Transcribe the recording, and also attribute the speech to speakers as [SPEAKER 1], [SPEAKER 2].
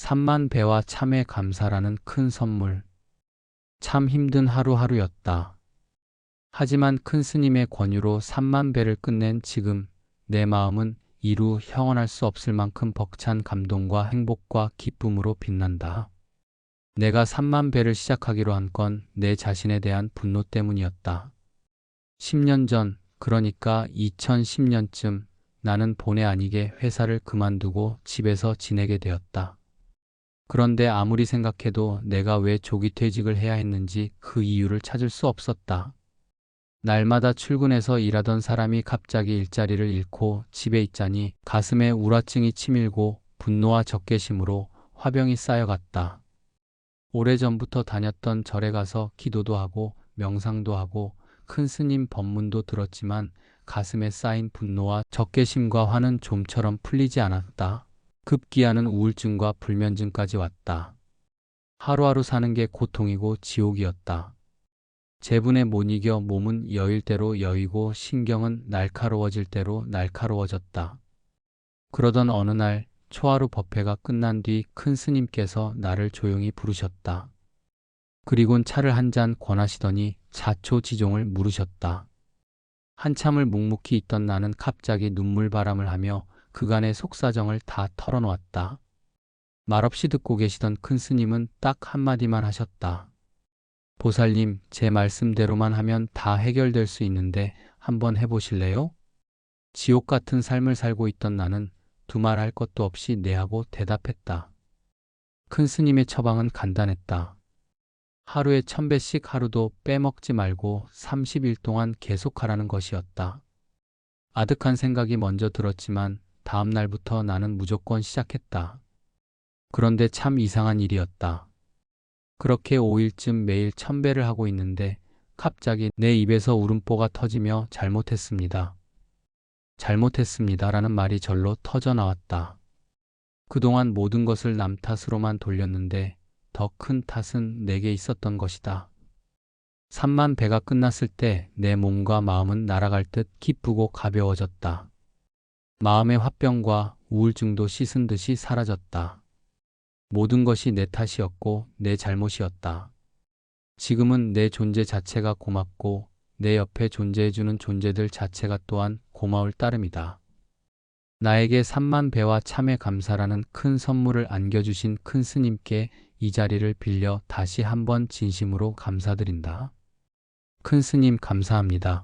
[SPEAKER 1] 3만 배와 참에 감사라는 큰 선물. 참 힘든 하루하루였다. 하지만 큰 스님의 권유로 3만 배를 끝낸 지금 내 마음은 이루 형언할 수 없을 만큼 벅찬 감동과 행복과 기쁨으로 빛난다. 내가 3만 배를 시작하기로 한 건 내 자신에 대한 분노 때문이었다. 10년 전, 그러니까 2010년쯤 나는 본의 아니게 회사를 그만두고 집에서 지내게 되었다. 그런데 아무리 생각해도 내가 왜 조기 퇴직을 해야 했는지 그 이유를 찾을 수 없었다. 날마다 출근해서 일하던 사람이 갑자기 일자리를 잃고 집에 있자니 가슴에 우라증이 치밀고 분노와 적개심으로 화병이 쌓여갔다. 오래전부터 다녔던 절에 가서 기도도 하고 명상도 하고 큰 스님 법문도 들었지만 가슴에 쌓인 분노와 적개심과 화는 좀처럼 풀리지 않았다. 급기야는 우울증과 불면증까지 왔다. 하루하루 사는 게 고통이고 지옥이었다. 재분에 못 이겨 몸은 여일 대로 여이고 신경은 날카로워질 대로 날카로워졌다. 그러던 어느 날 초하루 법회가 끝난 뒤 큰 스님께서 나를 조용히 부르셨다. 그리곤 차를 한 잔 권하시더니 자초지종을 물으셨다. 한참을 묵묵히 있던 나는 갑자기 눈물바람을 하며 그간의 속사정을 다 털어놓았다. 말없이 듣고 계시던 큰 스님은 딱 한마디만 하셨다. 보살님, 제 말씀대로만 하면 다 해결될 수 있는데 한번 해보실래요? 지옥 같은 삶을 살고 있던 나는 두말할 것도 없이 네하고 대답했다. 큰 스님의 처방은 간단했다. 하루에 천 배씩 하루도 빼먹지 말고 30일 동안 계속하라는 것이었다. 아득한 생각이 먼저 들었지만 다음 날부터 나는 무조건 시작했다. 그런데 참 이상한 일이었다. 그렇게 5일쯤 매일 천배를 하고 있는데 갑자기 내 입에서 울음보가 터지며 잘못했습니다. 잘못했습니다. 라는 말이 절로 터져 나왔다. 그동안 모든 것을 남 탓으로만 돌렸는데 더 큰 탓은 내게 있었던 것이다. 3만 배가 끝났을 때 내 몸과 마음은 날아갈 듯 기쁘고 가벼워졌다. 마음의 화병과 우울증도 씻은 듯이 사라졌다. 모든 것이 내 탓이었고 내 잘못이었다. 지금은 내 존재 자체가 고맙고 내 옆에 존재해주는 존재들 자체가 또한 고마울 따름이다. 나에게 3만 배와 참에 감사라는 큰 선물을 안겨주신 큰 스님께 이 자리를 빌려 다시 한번 진심으로 감사드린다. 큰 스님 감사합니다.